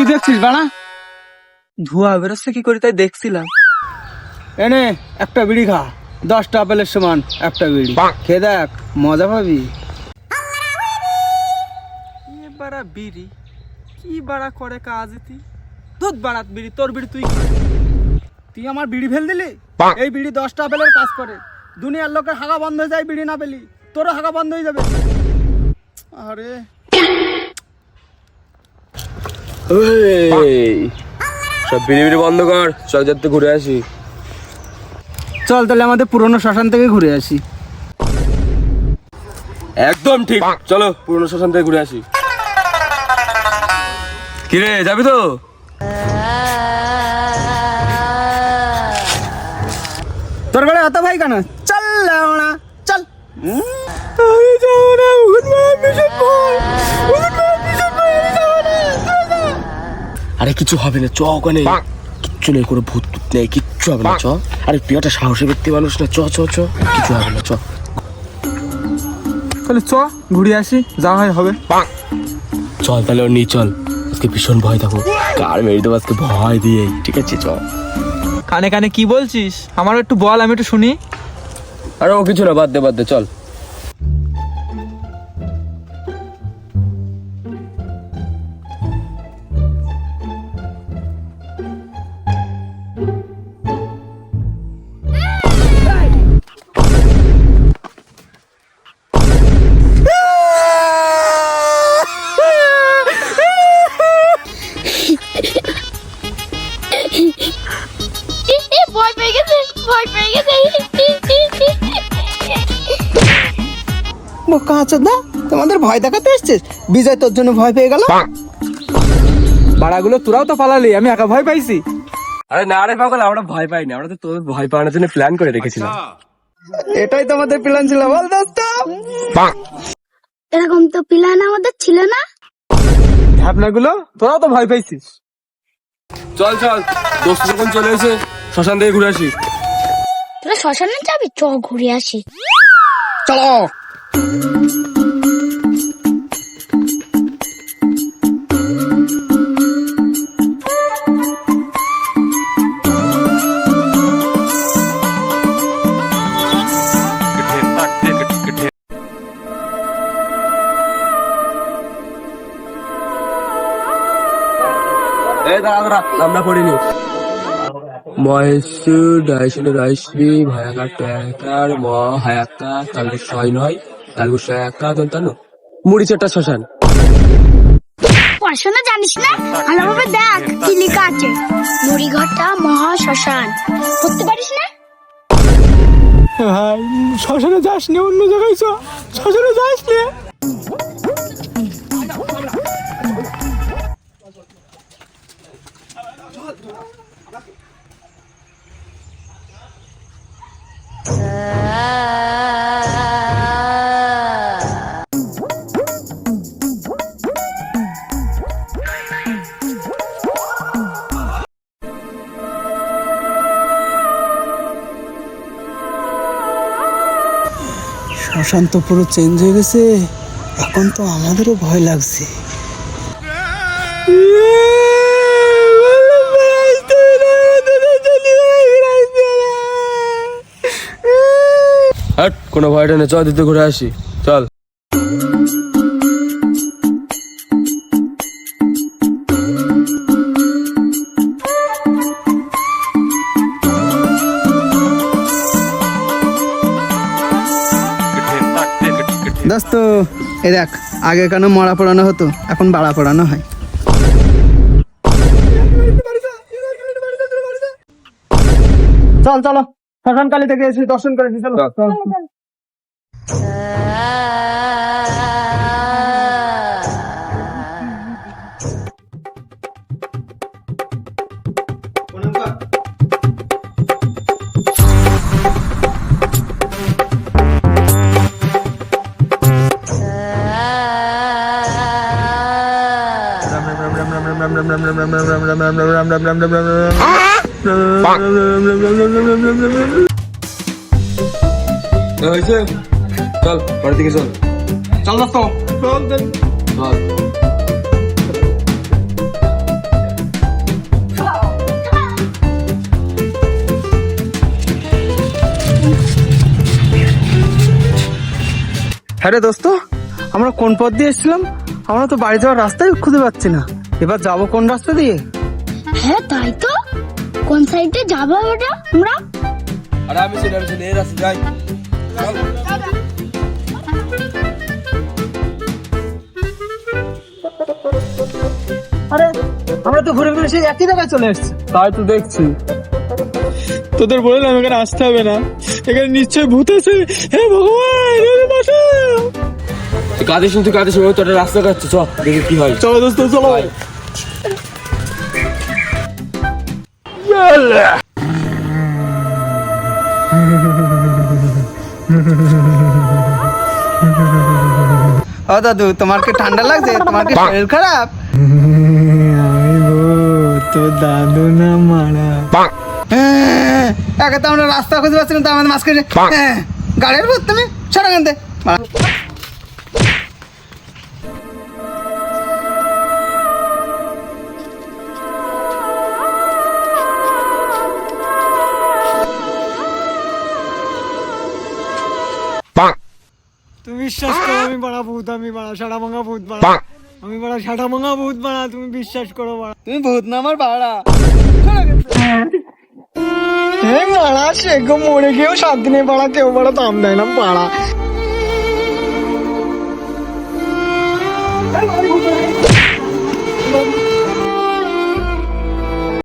কি দেখছিস বাড়া? ধোয়া বেরোচ্ছে কি করি তাই দেখছিলাম। এনে একটা বিড়ি খা। দশটা আপেলের সমান একটা বিড়ি। খেয়ে দেখ মজা পাবি। বাড়া বিড়ি কি বাড়া করে কাজ তুই দুধ বাড়াত বিড়ি তোর বিড়ি তুই তুই আমার বিড়ি ফেল দিলি? এই বিড়ি দশটা আপেলের কাজ করে। দুনিয়ার লোকের হাগা বন্ধ হয়ে যায় বিড়ি না পেলি। তোরও হাগা বন্ধ হয়ে যাবে। আরে। সব বিড়ি বন্ধ কর চল যাতে ঘুরে আসি। চল তাহলে আমাদের পুরনো শ্মশান থেকে ঘুরে আসি। একদম ঠিক। চলো পুরনো শ্মশান থেকে ঘুরে আসি। কিরে যাবি তো? তোর বেলা অত ভাই কেন? চল না চল। আমি যাব না আরে কিছু হবে না চ ওখানে। কিচ্ছু নেই কোনো ভূত টুত নেই কিচ্ছু হবে না চ। আরে তুই একটা সাহসী ব্যক্তি মানুষ না চ চ চ। কিছু হবে না চ। তাহলে চ ঘুরে আসি যা হয় হবে। চল তাহলে ওর নিয়ে চল। আজকে ভীষণ ভয় থাকো। কার মেরে দেবো আজকে? ভয় দিয়ে। ঠিক আছে চ। কানে কানে কি বলছিস? আমারও একটু বল আমি একটু শুনি। আরে ও কিছু না বাদ দে বাদ দে চল। ভয় তোমাদের ভয় দেখাতে এসছিস? বিজয় তোর জন্য ভয় পেয়ে গেল। বাড়াগুলো তোরাও তো পালালি আমি একা ভয় পাইছি। আরে না রে পাগল আমরা ভয় আমরা তো তোর ভয় পাওয়ানোর জন্য প্ল্যান করে রেখেছিলাম। আচ্ছা। এটাই তো আমাদের প্ল্যান ছিল বল দোস্ত এরকম তো প্ল্যান আমাদের ছিল না। ভাবনাগুলো তোরাও তো ভয় পাইছিস। চল চল দোস্ত যখন চলে এসে শ্মশান থেকে ঘুরে আসি। তোরা শ্মশানে যাবি? চ ঘুরে আসি। চলো। দাঁড়া দাঁড়া আমরা পড়িনি। মহেশ্বর ডাইশন রাইশ্রী ভয়াকার টয়াকার ম হায়াক্কা তালু ছয় নয় তালু ছয়াক্কা মুড়ি মরিচাটা শ্মশান। পড়াশোনা জানিস না? ভালোভাবে দেখ কি লেখা আছে। মুড়িঘরটা মহা শ্মশান পড়তে পারিস না? ভাই শ্মশানে যাস নে অন্য জায়গায় চ। শ্মশানে যাস নে Thank প্রশান্ত পুরো চেঞ্জ হয়ে গেছে। এখন তো আমাদেরও ভয় লাগছে। হ্যাঁ, কোনো ভয়টা নেই। চল দিতে ঘুরে আসি। চল। দোস্ত এ দেখ আগে কেন মরা পড়ানো হতো এখন বাড়া পড়ানো হয়। চল চলো শ্মশানকালী থেকে এসে দর্শন করেছি চলো চল। চল বাড়ি থেকে চল চল হ্যাঁ রে দোস্ত, আমরা কোন পথ দিয়ে এসেছিলাম? আমরা তো বাড়ি যাওয়ার রাস্তাই খুঁজে পাচ্ছি না। এবার যাব কোন রাস্তা দিয়ে? হ্যাঁ তাই তো। কোন সাইডে যাব ওটা আমরা? আরে আমি শুনে আমি শুনে এই রাস্তা যাই। আরে আমরা তো ঘুরে ঘুরে সেই একই জায়গায় চলে এসেছি। তাই তো দেখছি। তোদের বললাম এখানে আসতে হবে না। এখানে নিশ্চয়ই ভূত আছে। হে ভগবান কাঁদিস তুই কাঁদিস ওই তো রাস্তা কাটছে চ দেখি কি হয়। চলো দোস্ত চলো। ও দাদু তোমার কি ঠান্ডা লাগছে? তোমার কি শরীর খারাপ? তো দাদু না মারা। হ্যাঁ, একে তো আমরা রাস্তা খুঁজে পাচ্ছি না তো আমাদের মাঝখানে হ্যাঁ, গাড়ির ভূত তুমি সরা কানতে বিশ্বাস করো আমি বাড়া ভূত আমি বাড়া সারা ভাঙা ভূত বাড়া। আমি বাড়া সারা ভাঙা ভূত বাড়া তুমি বিশ্বাস করো বাড়া। তুমি ভূত না আমার বাড়া। হে বাড়া সে মরে গিয়েও সাত দিনে বাড়া কেউ বাড়া দাম দেয় না বাড়া।